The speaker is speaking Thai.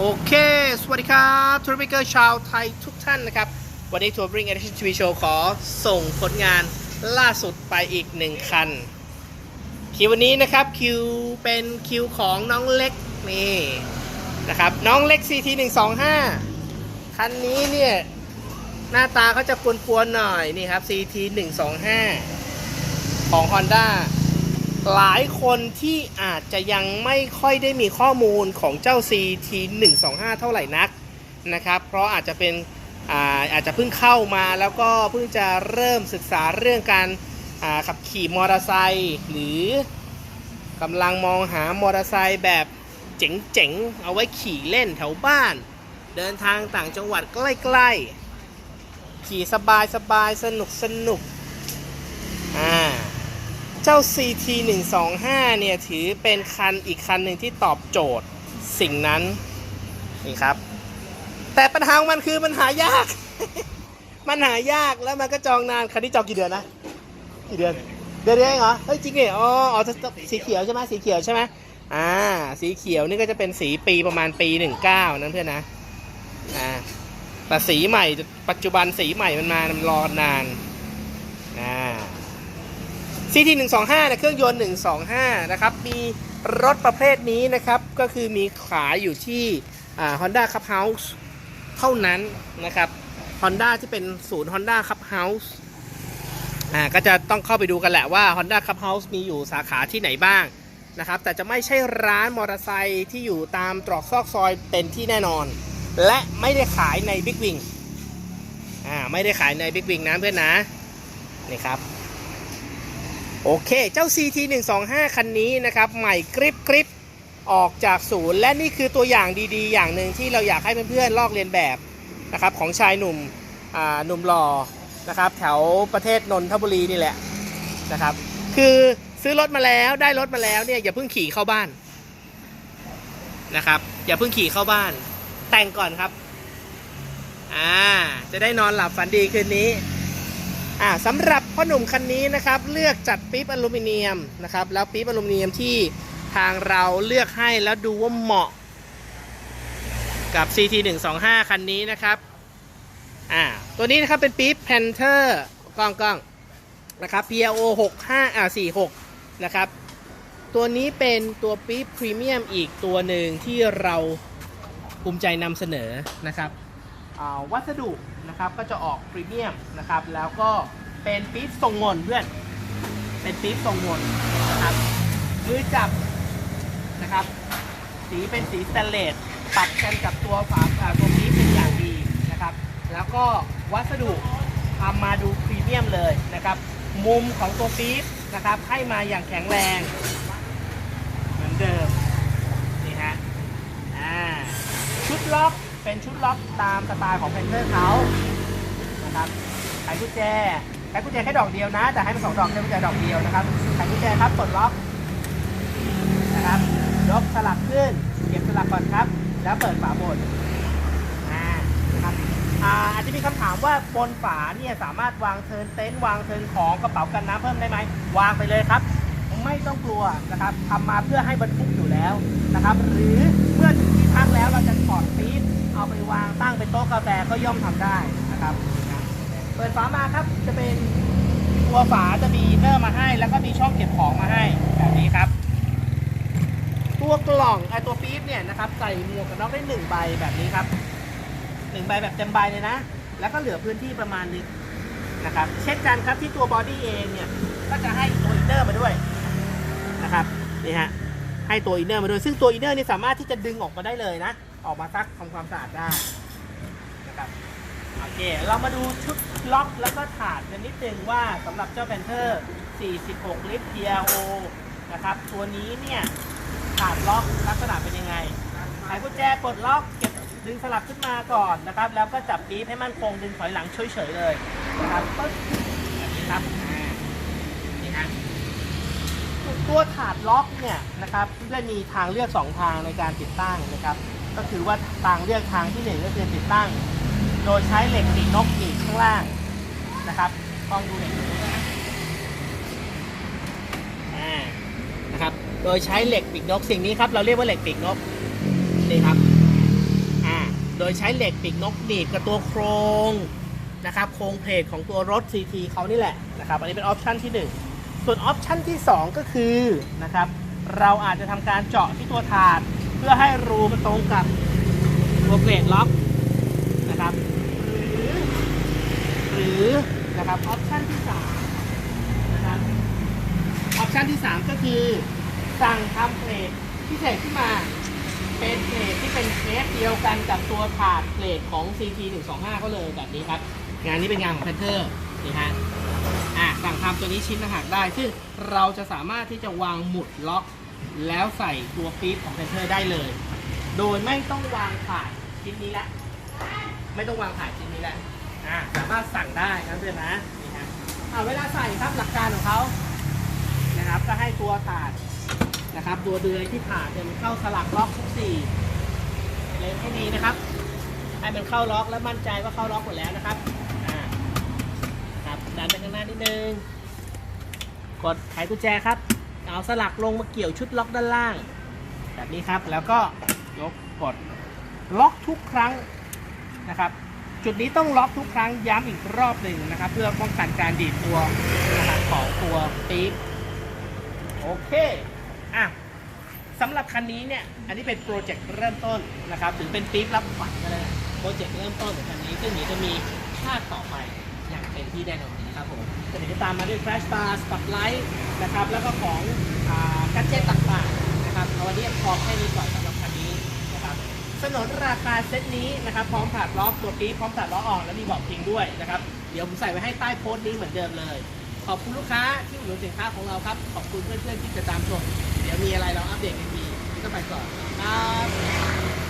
โอเค สวัสดีครับทัวร์บิเกอร์ชาวไทยทุกท่านนะครับ วันนี้ทัวร์บริงเอ t ทีวีโชว์ขอส่งผลงานล่าสุดไปอีกหนึ่งคัน คิววันนี้นะครับ คิวเป็นคิวของน้องเล็กนี่นะครับ น้องเล็ก CT 1 2 5คันนี้เนี่ย หน้าตาเขาจะกวนๆหน่อยนี่ครับ CT 1 2 5ของ Honda หลายคนที่อาจจะยังไม่ค่อยได้มีข้อมูลของเจ้า CT 125 เท่าไหร่นักนะครับ เพราะอาจจะเป็นอาอาจจะเพิ่งเข้ามาแล้วก็เพิ่งจะเริ่มศึกษาเรื่องการาขับขี่มอเตอร์ไซค์หรือกำลังมองหามอเตอร์ไซค์แบบเจ๋งๆ เอาไว้ขี่เล่นแถวบ้าน เดินทางต่างจังหวัดใกล้ๆ ขี่สบายๆสนุกสนุกๆ เจ้า CT 1 2 5เนี่ย ถือเป็นคันอีกคันหนึ่งที่ตอบโจทย์สิ่งนั้น นี่ครับ แต่ปัญหาของมันคือมันหายาก มันหายากแล้วมันก็จองนาน คันนี้จองกี่เดือนนะ กี่เดือน เดือนเดียวเองเหรอ เฮ้ยจริงเหรออ๋ออ๋อสีเขียวใช่ไหมสีเขียวใช่ไหมอ่า สีเขียวนี่ก็จะเป็นสีปีประมาณปี 19 นั่นเพื่อนนะ อ่าแต่สีใหม่ปัจจุบันสีใหม่มันมามันรอนาน CT 1 2 5นะเครื่องยนต์ 125 นะครับ มีรถประเภทนี้นะครับ ก็คือมีขายอยู่ที่อ่า Honda Club House เท่านั้นนะครับ Honda ที่เป็นศูนย์ Honda Club House อ่าก็จะต้องเข้าไปดูกันแหละว่า Honda Club House มีอยู่สาขาที่ไหนบ้างนะครับ แต่จะไม่ใช่ร้านมอเตอร์ไซค์ที่อยู่ตามตรอกซอกซอยเป็นที่แน่นอน และไม่ได้ขายใน Big Wing อ่าไม่ได้ขายใน Big Wing นะเพื่อนนะนี่ครับ โอเค เจ้า CT 1 2 5 คันนี้นะครับ ใหม่กริบกริบออกจากศูนย์ และนี่คือตัวอย่างดีๆ อย่างหนึ่งที่เราอยากให้เพื่อนๆ ลอกเรียนแบบนะครับของชายหนุ่มอ่าหนุ่มหล่อนะครับแถวประเทศนนทบุรีนี่แหละนะครับ คือซื้อรถมาแล้วได้รถมาแล้วเนี่ยอย่าเพิ่งขี่เข้าบ้านนะครับ อย่าเพิ่งขี่เข้าบ้าน แต่งก่อนครับอ่าจะได้นอนหลับฝันดีคืนนี้อ่าสำหรับ พ่อหนุ่มคันนี้นะครับเลือกจัดปี๊บอลูมิเนียมนะครับแล้วปี๊บอลูมิเนียมที่ทางเราเลือกให้แล้วดูว่าเหมาะ กับ CT 1 2 5คันนี้นะครับอ่าตัวนี้นะครับเป็นปี๊บ Panther กล้องกล้องนะครับ PLO 65อ่า46นะครับตัวนี้เป็นตัวปี๊บพรีเมียมอีกตัวหนึ่งที่เราภูมิใจนำเสนอนะครับอ่าวัสดุนะครับก็จะออกพรีเมียมนะครับแล้วก็ เป็นปี๊บทรงมนเพื่อน เป็นปี๊บทรงมนนะครับมือจับนะครับ สีเป็นสีสแตนเลสตัดกันกับตัวฝาอ่าตัวปี๊บเป็นอย่างดีนะครับ แล้วก็วัสดุทำมาดูพรีเมียมเลยนะครับ มุมของตัวปี๊บนะครับให้มาอย่างแข็งแรง เหมือนเดิมนี่ฮะอ่าชุดล็อกเป็นชุดล็อกตามสไตล์ของเพนเทอร์เขานะครับไขกุญแจ ไขกุญแจแค่ดอกเดียวนะ แต่ให้เป็นสองดอกใช้กุญแจดอกเดียวนะครับไขกุญแจครับปลดล็อกนะครับยกสลักขึ้นเก็บสลักก่อนครับ แล้วเปิดฝาบนอ่านะครับอ่าอาจจะมีคำถามว่าบนฝาเนี่ยสามารถวางเทินเต็นท์วางเทินของกระเป๋ากันน้ำเพิ่มได้ไหมวางไปเลยครับ ไม่ต้องกลัวนะครับทำมาเพื่อให้บรรทุกอยู่แล้วนะครับ หรือเมื่อถึงที่พักแล้วเราจะถอดปี๊บเอาไปวางตั้งเป็นโต๊ะกาแฟก็ย่อมทำได้นะครับ เปิดฝามาครับ จะเป็นตัวฝาจะมีเนอร์มาให้ แล้วก็มีช่องเก็บของมาให้แบบนี้ครับ ตัวกล่องไอตัวปี๊บเนี่ยนะครับใส่หมวกกันน็อกได้หนึ่งใบแบบนี้ครับหนึ่งใบแบบเต็มใบเลยนะ แล้วก็เหลือพื้นที่ประมาณนึงนะครับเช่นกันครับที่ตัวบอดี้เองเนี่ยก็จะให้ตัวอินเนอร์มาด้วยนะครับนี่ฮะให้ตัวอินเนอร์มาด้วย ซึ่งตัวอินเนอร์นี่สามารถที่จะดึงออกมาได้เลยนะ ออกมาซักทำความสะอาดได้นะครับ โอเค เรามาดูชุดล็อกแล้วก็ถาดกันนิดนึงว่าสำหรับเจ้าแพนเทอร์ 46 ลิตร PLO นะครับ ตัวนี้เนี่ยถาดล็อกลักษณะเป็นยังไงไขกุญแจปลดล็อกเก็บดึงสลักขึ้นมาก่อนนะครับ แล้วก็จับปี๊บให้มันคงดึงถอยหลังเฉยๆเลยนะครับปึ๊บแบบนี้ครับอ่านี่ฮะตัวถาดล็อกเนี่ยนะครับเพื่อนมีทางเลือก 2 ทางในการติดตั้งนะครับ ก็คือว่าทางเลือกทางที่ 1 ก็คือติดตั้ง โดยใช้เหล็กปีกนกหนีบข้างล่างนะครับลองดูเหล็กปีนกนะนะครับ โดยใช้เหล็กปีกนกสิ่งนี้ครับเราเรียกว่าเหล็กปีกนกนี่ครับอ่าโดยใช้เหล็กปีกนกหนีบกับตัวโครงนะครับโครงเพลทของตัวรถ CT เขานี่แหละนะครับ อันนี้เป็นออปชันที่ 1 ส่วนออปชันที่ 2 ก็คือนะครับเราอาจจะทำการเจาะที่ตัวถาด เพื่อให้รูมันตรงกับตัวเพลทล็อกนะครับ รือหรือนะครับออปชันที่3นะครับออปชันที่ 3 ก็คือสั่งทำเพลทพิเศษขึ้นมาเป็นเพลทที่เป็นเชฟเดียวกันกับตัวถาดเพลทของ CT 125เขาเลยแบบนี้ครับ งานนี้เป็นงานของ Panther นี่ฮะอะสั่งทำตัวนี้ชิ้นละหักได้ ซึ่งเราจะสามารถที่จะวางหมุดล็อก แล้วใส่ตัวปี๊บของ Panther ได้เลย โดยไม่ต้องวางผ่านชิ้นนี้ละ ไม่ต้องวางผ่านชิ้นนี้ละ อะสามารถสั่งได้ครับเพื่อนนะนี่ฮะอะเวลาใส่ครับหลักการของเขานะครับ ก็ให้ตัวถาดนะครับ ตัวเดือยที่ผ่าเนี่ยมันเข้าสลักล็อกทุกสี่เล็งให้ดีนะครับให้มันเข้าล็อกแล้วมั่นใจว่าเข้าล็อกหมดแล้วนะครับอ่าครับดันไปข้างหน้านิดนึงกดไขกุญแจครับเอาสลักลงมาเกี่ยวชุดล็อกด้านล่าง แบบนี้ครับแล้วก็ยกกดล็อกทุกครั้งนะครับ จุดนี้ต้องล็อกทุกครั้งย้ำอีกรอบหนึ่งนะครับ เพื่อป้องกันการดีดตัวนะครับของตัวปี๊บโอเคอะสำหรับคันนี้เนี่ย อันนี้เป็นโปรเจกต์เริ่มต้นนะครับถึงเป็นปี๊บรับขวัญก็ได้โปรเจกต์เริ่มต้นของคันนี้ซึ่งเดี๋ยวจะมีภาคต่อไปอย่างเต็มที่แน่นอนนะครับผมก็เดี๋ยวจะตามมาด้วย Flash Bar Spotlight นะครับ แล้วก็ของอกัจเจตต่างๆนะครับเอาวันนี้พอแค่นี้ก่อนสำหรับคันนี้นะครับ สนนราคาเซตนี้นะครับพร้อมถาดล้อตัวปี๊บพร้อมถาดล้อออกแล้วมีบอกพิงด้วยนะครับเดี๋ยวผมใส่ไว้ให้ใต้โพสต์นี้เหมือนเดิมเลย ขอบคุณลูกค้าที่อุดหนุนสินค้าของเราครับ ขอบคุณเพื่อนๆที่ติดตามชม เดี๋ยวมีอะไรเราอัปเดตกันทีนี่ก็ไปก่อนครับ